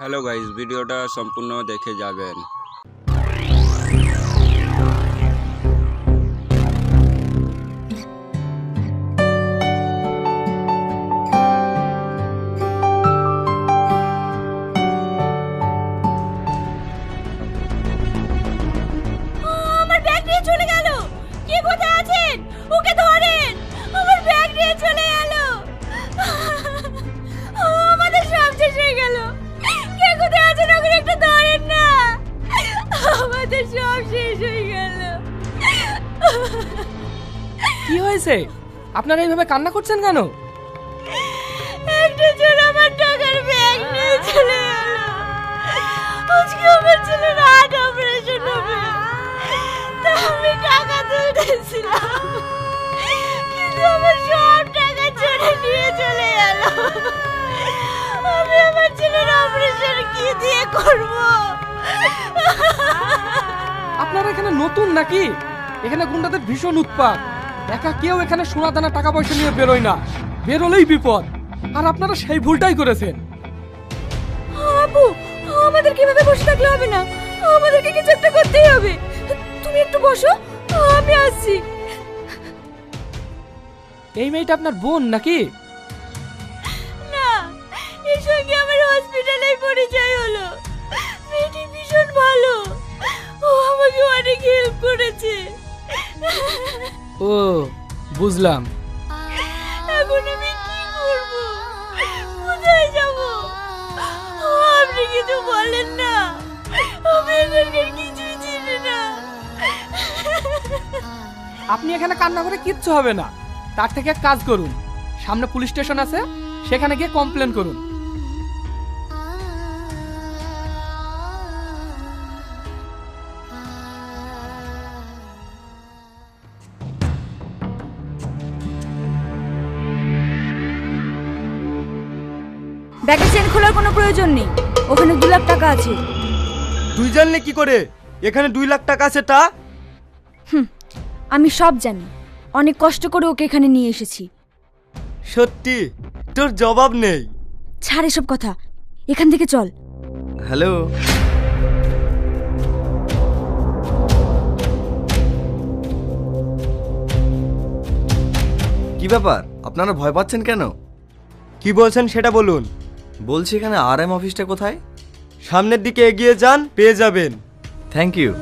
Hello guys ভিডিওটা সম্পূর্ণ দেখে যাবেন। সব শেষ হয়ে গেল। কি হয়েছে? আপনারা এইভাবে কান্না করছেন কেন? একটা চোর আমার টাকার ব্যাগ নিয়ে চলে গেল। আজকে আমার ছেলের হার্ট অপারেশন হবে। তা আমি টাকা তুলতেছিলাম। কিন্তু আমার সব টাকা চোরে নিয়ে চলে গেল। আমি আমার ছেলের অপারেশন কি দিয়ে করব? আপনারা এখানে নতুন নাকি? এখানে গুন্ডাদের ভীষণ উৎপাত। একা কেউ এখানে সোনা দানা টাকা পয়সা নিয়ে বেরোয় না। বেরোলেই বিপদ। আর আপনারা সেই ভুলটাই করেছেন। আপু আমাদের কীভাবে বসে থাকলে হবে না? আমাদেরকে কিছু একটা করতেই হবে। তুমি একটু বসো আমি আসছি। এই মেয়েটা আপনার বোন নাকি? না এর সঙ্গে আমার হসপিটালে পরিচয় অনেক হেল্প করেছে ও বুঝলাম। এখন আমি কি করব? কোথায় যাব? আপনি কিছু বলেন না। আমি এখানকার কিছুই চিনি না। আপনি এখানে কান্না করে কিচ্ছু হবে না। তার থেকে এক কাজ করুন। সামনে পুলিশ স্টেশন আছে সেখানে গিয়ে কমপ্লেন করুন। ব্যাগের চেন খোলার কোনো প্রয়োজন নেই। ওখানে দু লাখ টাকা আছে। তুই জানলে কি করে? এখানে দুই লাখ টাকা আছে তা? আমি সব জানি। অনেক কষ্ট করে ওকে এখানে নিয়ে এসেছি। সত্যি? তোর জবাব নেই। ছাড় এসব কথা। এখান থেকে চল। হ্যালো? কি ব্যাপার? আপনারা ভয় পাচ্ছেন কেন? কি বলছেন সেটা বলুন। বলছি এখানে আর এম অফিসটা কোথায়? সামনের দিকে এগিয়ে যান পেয়ে যাবেন। থ্যাংক ইউ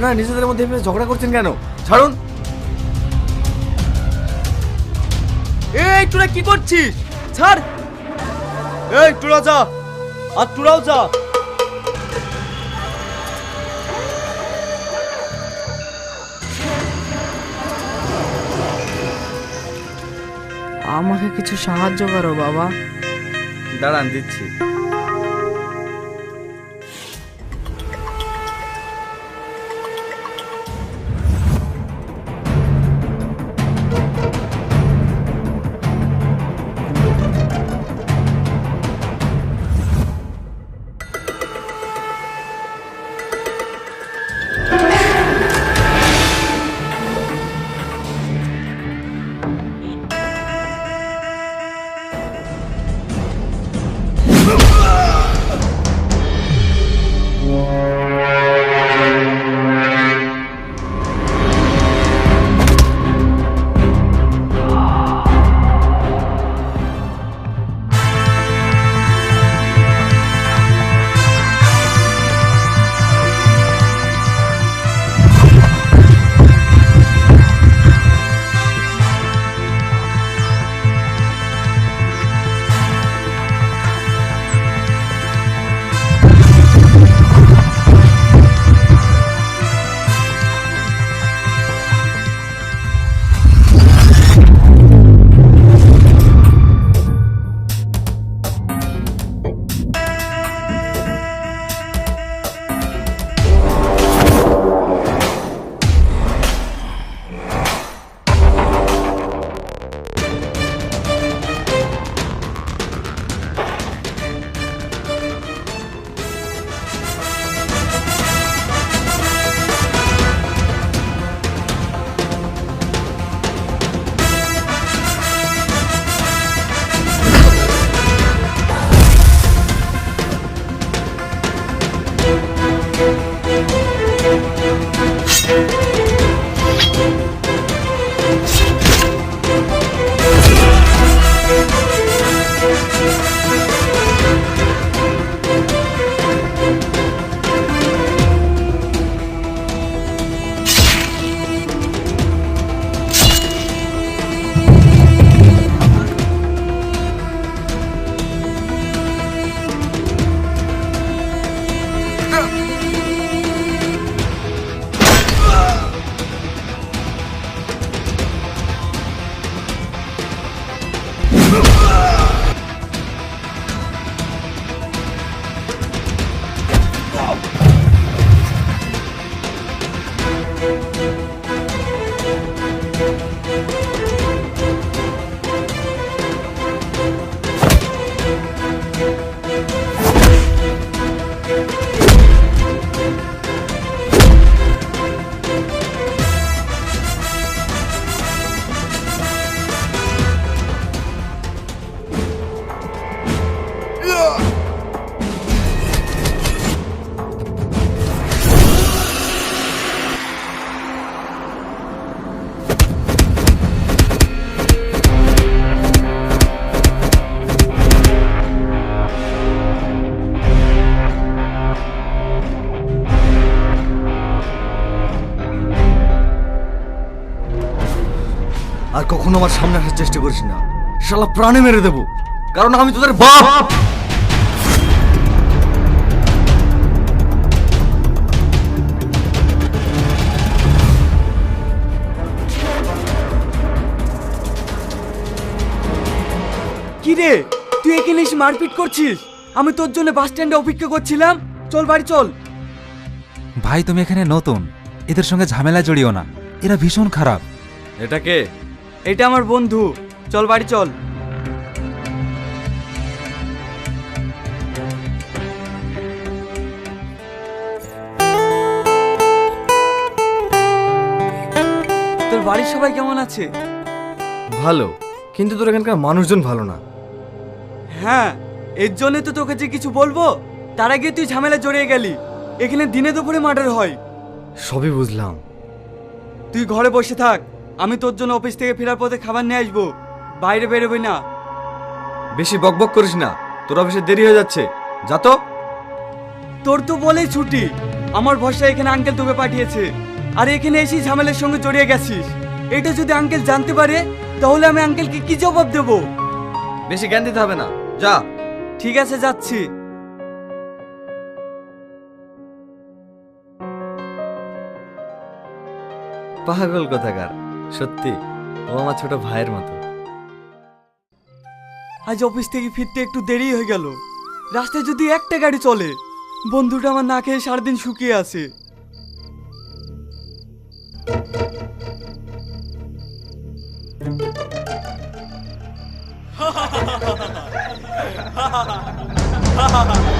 আপনারা নিজেদের মধ্যে ঝগড়া করছেন কেন? ছাড়ুন। এই তোরা কি করছিস? ছাড়। এই তোরা যা। আর তোরাও যা। আমাকে কিছু সাহায্য করো বাবা। দাঁড়ান দিচ্ছি। কখনো আমার সামনে আসার চেষ্টা করিস না। শালা প্রাণে মেরে দেবো। কারণ আমি তোদের বাপ! কি রে? তুই এখানে এসে মারপিট করছিস? আমি তোর জন্য বাস স্ট্যান্ডে অপেক্ষা করছিলাম। চল বাড়ি চল। ভাই তুমি এখানে নতুন। এদের সঙ্গে ঝামেলা জড়িও না। এরা ভীষণ খারাপ। এটা কে? এটা আমার বন্ধু। চল বাড়ি চল। তোর বাড়ির সবাই কেমন আছে? ভালো কিন্তু তোর এখানকার মানুষজন ভালো না। হ্যাঁ এর জন্য তো তোকে যে কিছু বলব তার আগে তুই ঝামেলা জড়িয়ে গেলি। এখানে দিনে দুপুরে মার্ডার হয়। সবই বুঝলাম। তুই ঘরে বসে থাক। আমি তোর জন্য অফিস থেকে ফেরার পথে খাবার নিয়ে আসব। বাইরে বেরোবি না। বেশি বকবক করিস না। তোর অফিসে দেরি হয়ে যাচ্ছে। যা তো। তোর তো বলেই ছুটি। আমার ভরসা এখানে আঙ্কেল তোকে পাঠিয়েছে। আর এখানে এসে ঝামেলার সঙ্গে জড়িয়ে গেছিস। এটা যদি আঙ্কেল জানতে পারে তাহলে আমি আঙ্কেলকে কি জবাব দেব? বেশি জ্ঞান দিতে হবে না। যা। ঠিক আছে যাচ্ছি। পাগল কথাকার। সত্যি, ও আমার ছোট ভাইয়ের মতো। আজ অফিস থেকে ফিরতে একটু দেরি হয়ে গেল। রাস্তায় যদি একটা গাড়ি চলে, বন্ধুটা আমার না খেয়ে সারাদিন শুকিয়ে আছে। তুই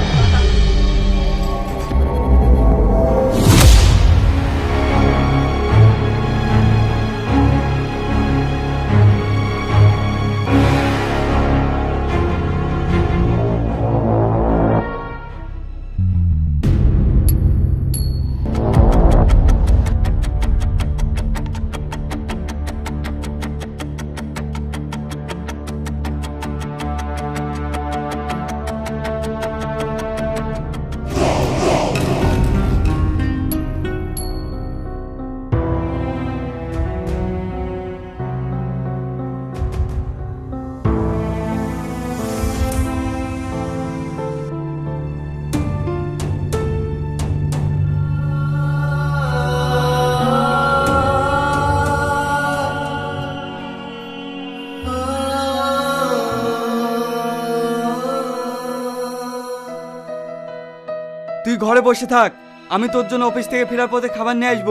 ঘরে বসে থাক। আমি তোর জন্য অফিস থেকে ফেরার পথে খাবার নিয়ে আসব।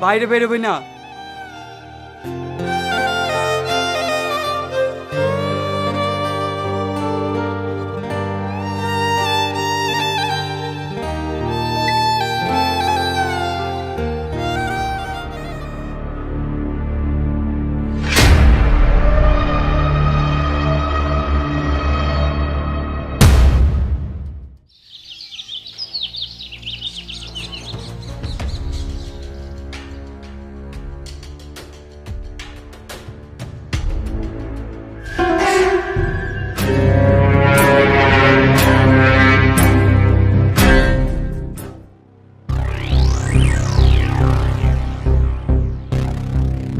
বাইরে বেরোবি না।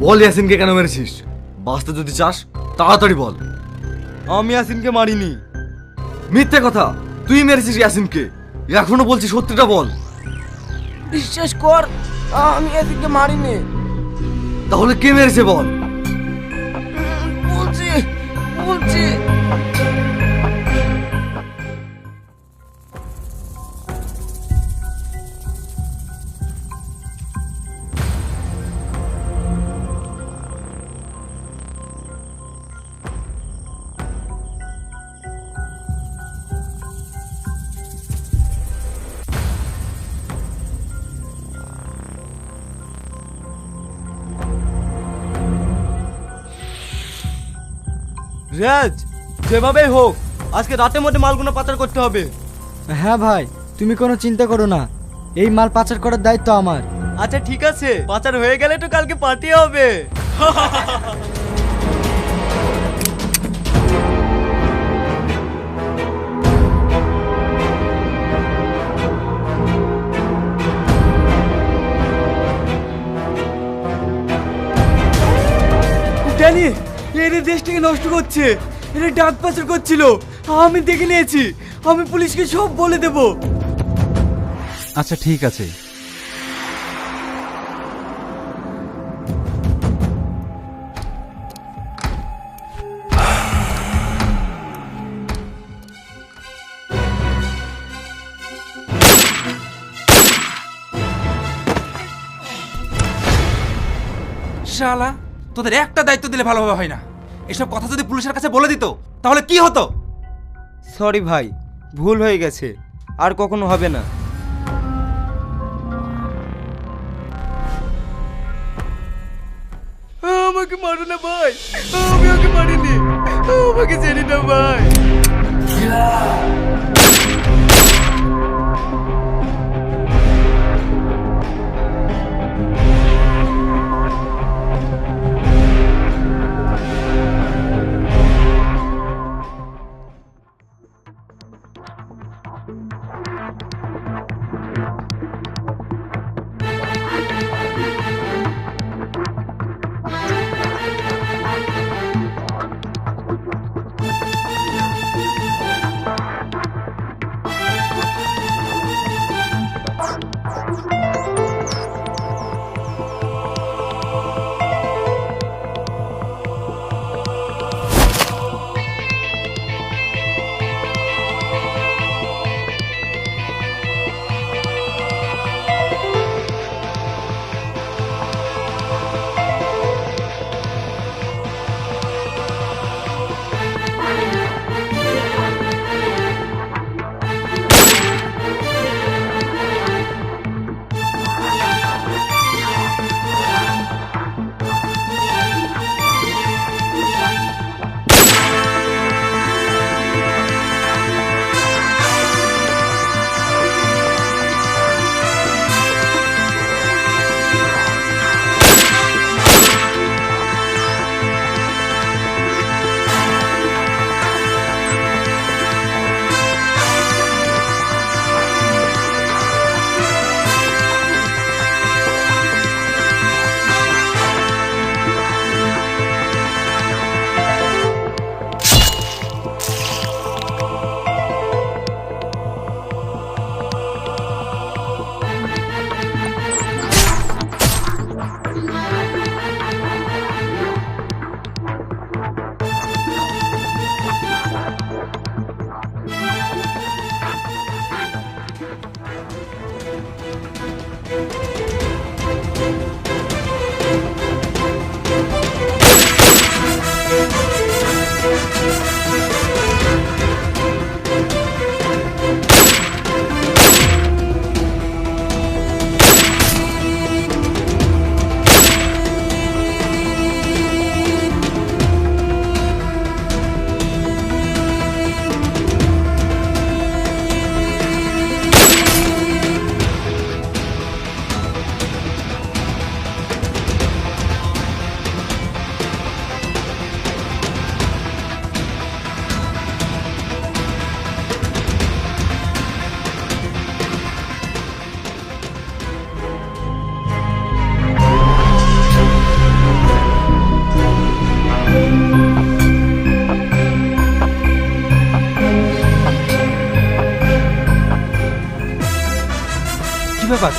বল ইয়াসিনকে কেন মেরেছিস? বাঁচতে যদি চাস তাড়াতাড়ি বল। আমি ইয়াসিনকে মারিনি। মিথ্যে কথা তুই মেরেছিস ইয়াসিনকে। এখনও বলছি সত্যিটা বল। বিশ্বাস কর আমি ইয়াসিনকে মারিনি। তাহলে কে মেরেছে বল? বলছি বলছি। রাজ যেভাবেই হোক আজকে রাতের মধ্যে মালগুলো পাচার করতে হবে। হ্যাঁ ভাই তুমি কোনো চিন্তা করো না। এই মাল পাচার করার দায়িত্ব আমার। আচ্ছা ঠিক আছে। পাচার হয়ে গেলে তো কালকে পার্টি হবে। ড্যানি এদের দেশটাকে নষ্ট করছে। এরা ডাক পাচার করছিল। আমি দেখে নিয়েছি। আমি পুলিশকে সব বলে দেবো। আচ্ছা ঠিক আছে। শালা তোদের একটা দায়িত্ব দিলে ভালোভাবে হয় না। এসব কথা যদি পুলিশের কাছে বলে দিত তাহলে কি হতো? সরি ভাই ভুল হয়ে গেছে আর কখনো হবে না। আমাকে মারো না ভাই আমি ওকে মারিনি আমাকে ছেড়ে না ভাই।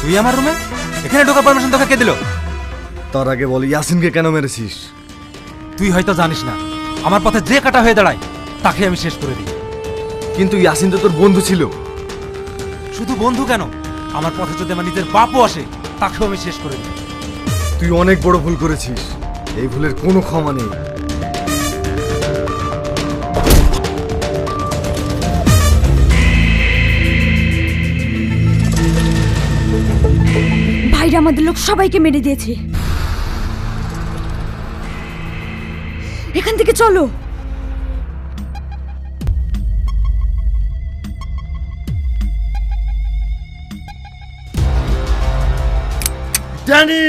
তুই আমার রুমে এখানে ঢোকার পারমিশন তোকে কে দিল? তার আগে বল ইয়াসিনকে কেন মেরেছিস? তুই হয়তো জানিস না। আমার পথে যে কাটা হয়ে দাঁড়ায় তাকে আমি শেষ করে দিই। কিন্তু ইয়াসিন তো তোর বন্ধু ছিল। শুধু বন্ধু কেন? আমার পথে যদি আমার নিজের বাপও আসে তাকেও আমি শেষ করে দিই। তুই অনেক বড় ভুল করেছিস। এই ভুলের কোনো ক্ষমা নেই। আমাদের লোক সবাইকে মেরে দিয়েছে। এখান থেকে চলো। ড্যানি!